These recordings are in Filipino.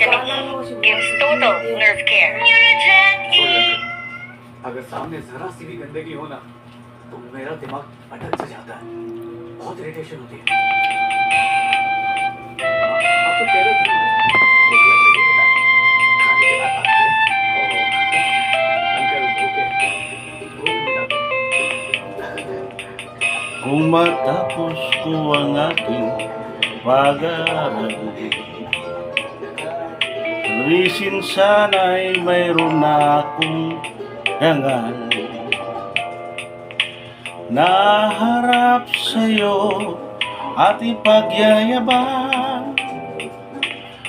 vitamin gives total nerve care. अगर सामने जरा सी भी गंदगी हो ना तो मेरा दिमाग अटक सा जाता है। बहुत इरिटेशन होती है। आप तो कह रहे थे ना, भूख लग रही है बेटा खाने के बाद आते हैं और अंकल भूखे भूख मिटाते Kung matapos ko ang aking pag-aaral Risin sana'y mayroon na akong dangal Naharap sa'yo at ipagyayabang.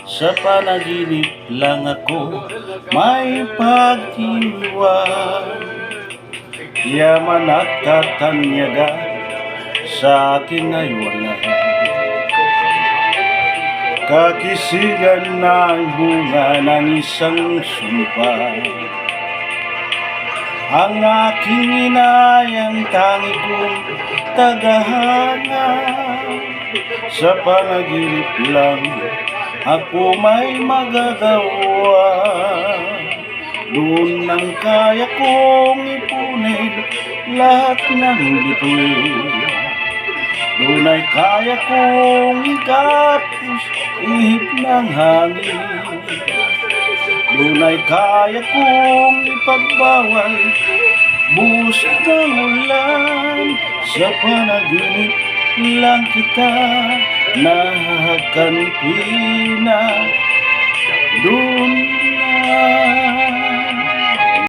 Sa panaginip lang ako may pagtiwang Yaman at katanyaga sa akin ay wala Kakisigan na ang bunga ng isang sumpa Ang aking inayang tangi kong tagahanga. Sa panaginip lang ako may magagawa. Doon ang kaya kong ipunin lahat ng bituin Doon ay kaya kong ikapos ihip ng hangin. Doon ay kaya kong ipagbawal buhos ng ulan. Sa panaginip lang kita nakakantina Doon